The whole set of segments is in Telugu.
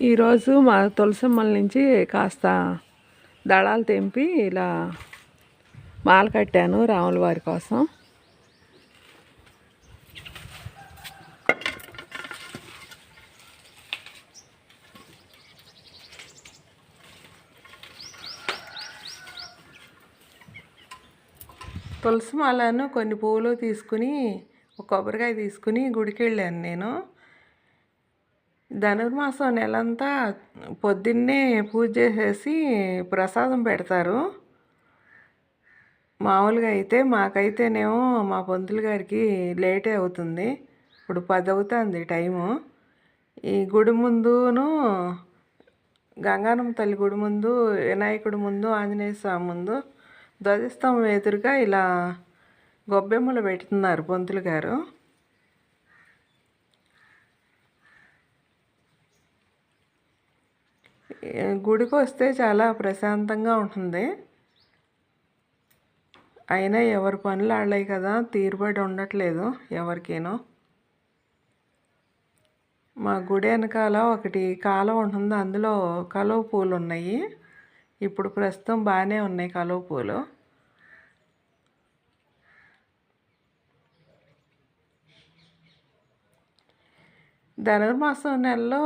ఈరోజు మా తులసమ్మల నుంచి కాస్త దళాలు తెంపి ఇలా మాల కట్టాను రాముల వారి కోసం. తులసి మాలను కొన్ని పువ్వులు తీసుకుని ఒక కొబ్బరికాయ తీసుకుని గుడికి వెళ్ళాను నేను. ధనుర్మాసం నెలంతా పొద్దున్నే పూజ చేసేసి ప్రసాదం పెడతారు. మామూలుగా అయితే మాకైతేనేమో మా పంతులు గారికి లేటే అవుతుంది. ఇప్పుడు పది అవుతుంది టైము. ఈ గుడి ముందును గంగానమ్మ తల్లి గుడి ముందు వినాయకుడి ముందు ఆంజనేయ స్వామి ముందు ధ్వజస్తంభం ఎదురుగా ఇలా గొబ్బెమ్మలు పెడుతున్నారు పొంతులు గారు. గుడికి వస్తే చాలా ప్రశాంతంగా ఉంటుంది. అయినా ఎవరి పనులు వాళ్ళవి కదా తీరుబడి ఉండట్లేదు ఎవరికేనో. మా గుడి వెనకాల ఒకటి కాలువ ఉంటుంది. అందులో కలువ పూలు ఉన్నాయి ఇప్పుడు ప్రస్తుతం బాగానే ఉన్నాయి కలువ పూలు. ధనుర్మాసం నెలలో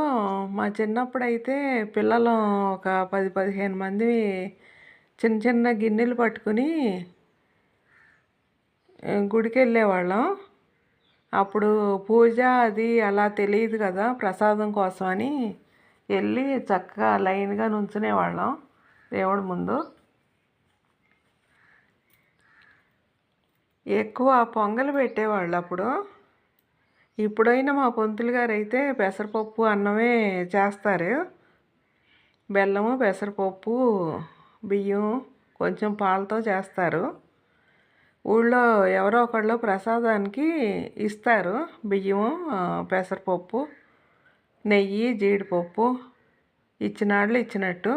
మా చిన్నప్పుడు అయితే పిల్లలు ఒక పది పదిహేను మంది చిన్న చిన్న గిన్నెలు పట్టుకుని గుడికి వెళ్ళేవాళ్ళం అప్పుడు పూజ అది అలా తెలియదు కదా ప్రసాదం కోసమని వెళ్ళి చక్కగా లైన్గా నుంచునేవాళ్ళం దేవుడి ముందు. ఎక్కువ పొంగలు పెట్టేవాళ్ళు అప్పుడు. ఇప్పుడైనా మా పంతులు గారు అయితే పెసరపప్పు అన్నమే చేస్తారు. బెల్లము పెసరపప్పు బియ్యం కొంచెం పాలతో చేస్తారు. ఊళ్ళో ఎవరో ఒకళ్ళు ప్రసాదానికి ఇస్తారు బియ్యము పెసరపప్పు నెయ్యి జీడిపప్పు ఇచ్చినాళ్ళు ఇచ్చినట్టు.